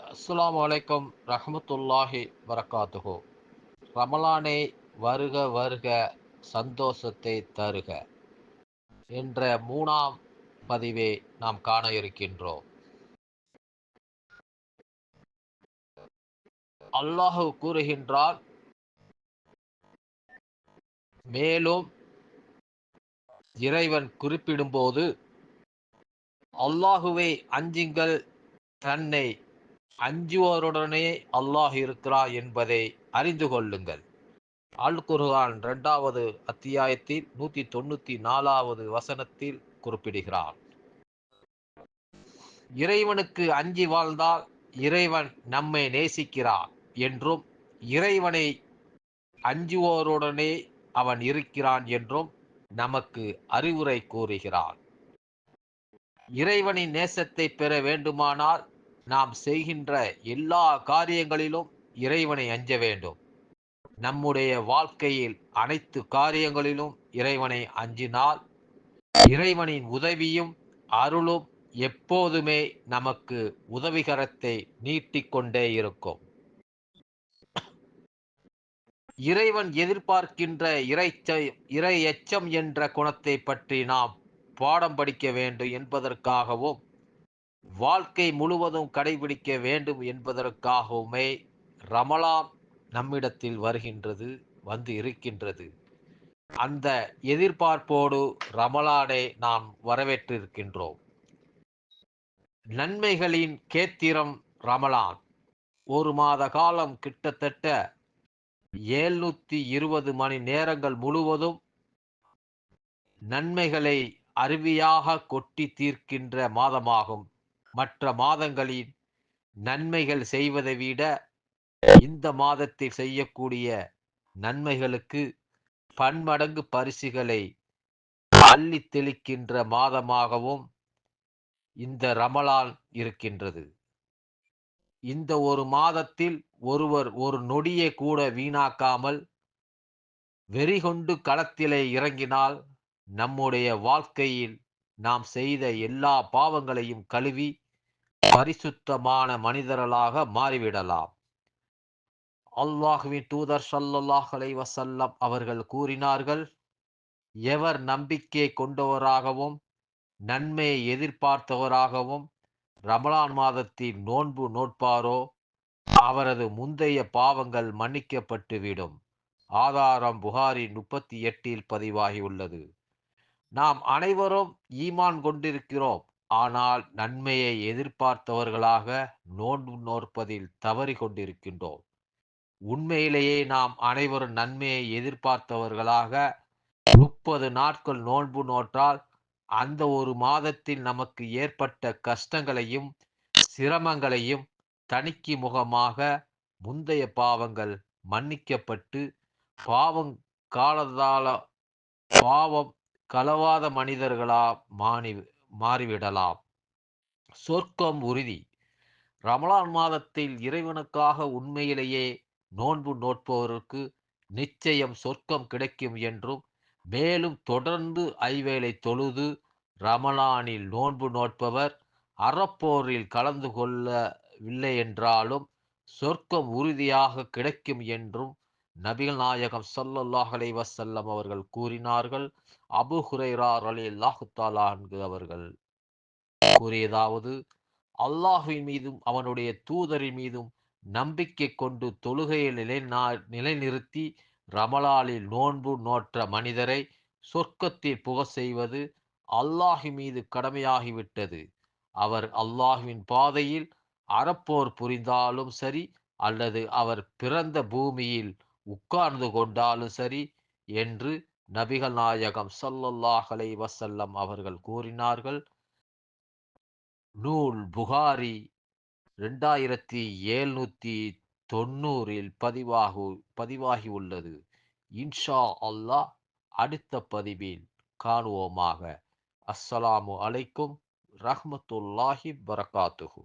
அஸ்லாம் வலைக்கம் ரஹமத்துல்லாஹி வரகாத்துகோ ரமலானே வருக வருக சந்தோஷத்தை தருக என்ற மூணாம் பதிவை நாம் காண இருக்கின்றோம். அல்லாஹு கூறுகின்றார் மேலும் இறைவன் குறிப்பிடும்போது அல்லாஹுவை அஞ்சுங்கள் தன்னை அஞ்சுவோருடனே அல்லாஹ் இருக்கிறார் என்பதை அறிந்து கொள்ளுங்கள். அல் குர்ஹான் இரண்டாவது அத்தியாயத்தில் நூத்தி தொண்ணூத்தி நாலாவது வசனத்தில் குறிப்பிடுகிறார். இறைவனுக்கு அஞ்சி வாழ்ந்தால் இறைவன் நம்மை நேசிக்கிறார் என்றும் இறைவனை அஞ்சுவோருடனே அவன் இருக்கிறான் என்றும் நமக்கு அறிவுரை கூறுகிறான் இறைவனின் நேசத்தை பெற வேண்டுமானால் நாம் செய்கின்ற எல்லா காரியங்களிலும் இறைவனை அஞ்ச வேண்டும். நம்முடைய வாழ்க்கையில் அனைத்து காரியங்களிலும் இறைவனை அஞ்சினால் இறைவனின் உதவியும் அருளும் எப்போதுமே நமக்கு உதவிகரத்தை நீட்டிக்கொண்டே இருக்கும். இறைவன் எதிர்பார்க்கின்ற இறைச்ச இறை எச்சம் என்ற குணத்தை பற்றி நாம் பாடம் படிக்க வேண்டும் என்பதற்காகவும் வாழ்க்கை முழுவதும் கடைபிடிக்க வேண்டும் என்பதற்காகவுமே ரமலான் நம்மிடத்தில் வருகின்றது வந்து இருக்கின்றது. அந்த எதிர்பார்ப்போடு ரமலானை நாம் வரவேற்றிருக்கின்றோம். நன்மைகளின் கேத்திரம் ரமலான். ஒரு மாத காலம் கிட்டத்தட்ட ஏழ்நூத்தி இருபது மணி நேரங்கள் முழுவதும் நன்மைகளை அருவியாக கொட்டி தீர்க்கின்ற மாதமாகும். மற்ற மாதங்களில் நன்மைகள் செய்வதை விட இந்த மாதத்தில் செய்யக்கூடிய நன்மைகளுக்கு பன்மடங்கு பரிசுகளை அள்ளி தெளிக்கின்ற மாதமாகவும் இந்த ரமலான் இருக்கின்றது. இந்த ஒரு மாதத்தில் ஒருவர் ஒரு நொடியை கூட வீணாக்காமல் வெறிகொண்டு களத்திலே இறங்கினால் நம்முடைய வாழ்க்கையில் நாம் செய்த எல்லா பாவங்களையும் கழுவி பரிசுத்தமான மனிதர்களாக மாறிவிடலாம். அல்லாஹுவின் தூதர் சல்லல்லாஹ் அலை வசல்லம் அவர்கள் கூறினார்கள் எவர் நம்பிக்கை கொண்டவராகவும் நன்மையை எதிர்பார்த்தவராகவும் ரமலான் மாதத்தில் நோன்பு நோட்பாரோ அவரது முந்தைய பாவங்கள் மன்னிக்கப்பட்டுவிடும். ஆதாரம் புகாரி முப்பத்தி எட்டில் பதிவாகியுள்ளது. நாம் அனைவரும் ஈமான் கொண்டிருக்கிறோம். ஆனால் நன்மையை எதிர்பார்த்தவர்களாக நோன்பு நோற்பதில் தவறி கொண்டிருக்கின்றோம். உண்மையிலேயே நாம் அனைவரும் நன்மையை எதிர்பார்த்தவர்களாக முப்பது நாட்கள் நோன்பு நோற்றால் அந்த ஒரு மாதத்தில் நமக்கு ஏற்பட்ட கஷ்டங்களையும் சிரமங்களையும் தணிக்கை முகமாக முந்தைய பாவங்கள் மன்னிக்கப்பட்டு பாவம் காலதால பாவம் களவாத மனிதர்களா மாறி மாறிவிடலாம். சொர்க்கம் உறுதி. ரமலான் மாதத்தில் இறைவனுக்காக உண்மையிலேயே நோன்பு நோட்பவருக்கு நிச்சயம் சொர்க்கம் கிடைக்கும் என்றும் மேலும் தொடர்ந்து ஐவேளை தொழுது ரமலானில் நோன்பு நோட்பவர் அறப்போரில் கலந்து கொள்ளவில்லை என்றாலும் சொர்க்கம் உறுதியாக கிடைக்கும் என்றும் நபிகள் நாயகம் சல்லல்லாஹ் அலை வசல்லம் அவர்கள் கூறினார்கள் அபு ஹுரைரார் அலி அல்லாஹுத்தாலா தாலான்கு அவர்கள் கூறியதாவது அல்லாஹுவின் மீதும் அவனுடைய தூதரின் மீதும் நம்பிக்கை கொண்டு தொழுகையை நிலைநா நிலைநிறுத்தி ரமலாலில் நோன்பு நோற்ற மனிதரை சொர்க்கத்தில் புக செய்வது அல்லாஹி மீது கடமையாகிவிட்டது. அவர் அல்லாஹுவின் பாதையில் அறப்போர் புரிந்தாலும் சரி அல்லது அவர் பிறந்த பூமியில் உட்கார்ந்து கொண்டாலும் சரி என்று நபிகள் நாயகம் சல்லல்லாஹ் அலை வசல்லம் அவர்கள் கூறினார்கள். நூல் புகாரி ரெண்டாயிரத்தி எழுநூத்தி தொண்ணூறில் பதிவாகு பதிவாகி உள்ளது இன்ஷா அல்லாஹ் அடுத்த பதிவில் காணுவோமாக. அஸ்ஸலாமு அலைக்கும் ரஹ்மத்துல்லாஹி பரகாத்துகு